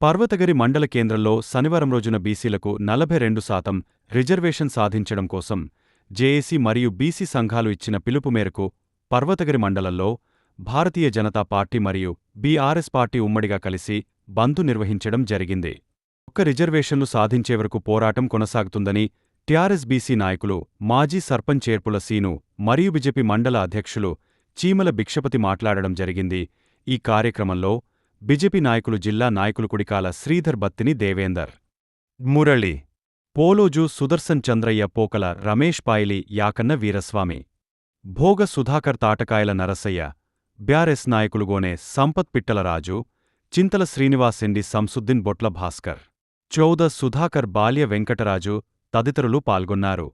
పర్వతగిరి మండల కేంద్రంలో శనివారం రోజున బీసీలకు నలభై రెండు శాతం రిజర్వేషన్ సాధించడం కోసం జేఏసీ మరియు బీసీ సంఘాలు ఇచ్చిన పిలుపు మేరకు పర్వతగిరి మండలంలో భారతీయ జనతా పార్టీ మరియు బీఆర్ఎస్ పార్టీ ఉమ్మడిగా కలిసి బంద్ నిర్వహించడం జరిగింది. ఒక్క రిజర్వేషన్లు సాధించే వరకు పోరాటం కొనసాగుతుందని టీఆర్ఎస్ బీసీ నాయకులు మాజీ సర్పంచ్ చేర్పుల సీను మరియు బీజేపీ మండల అధ్యక్షులు చీమల భిక్షపతి మాట్లాడడం జరిగింది. ఈ కార్యక్రమంలో బిజెపి నాయకులు జిల్లా నాయకులు కుడికాల శ్రీధర్ బత్తిని దేవేందర్. మురళి పోలోజు సుదర్శన్ చంద్రయ్య పోకల రమేష్ పాయలి యాకన్న వీరస్వామి. భోగ సుధాకర్ తాటకాయల నరసయ్య బ్యారెస్ నాయకులుగోనే సంపత్ పిట్టలరాజు చింతల శ్రీనివాసెండి సంసుద్దీన్ బొట్ల భాస్కర్. చౌద సుధాకర్ బాల్య వెంకటరాజు తదితరులు పాల్గొన్నారు.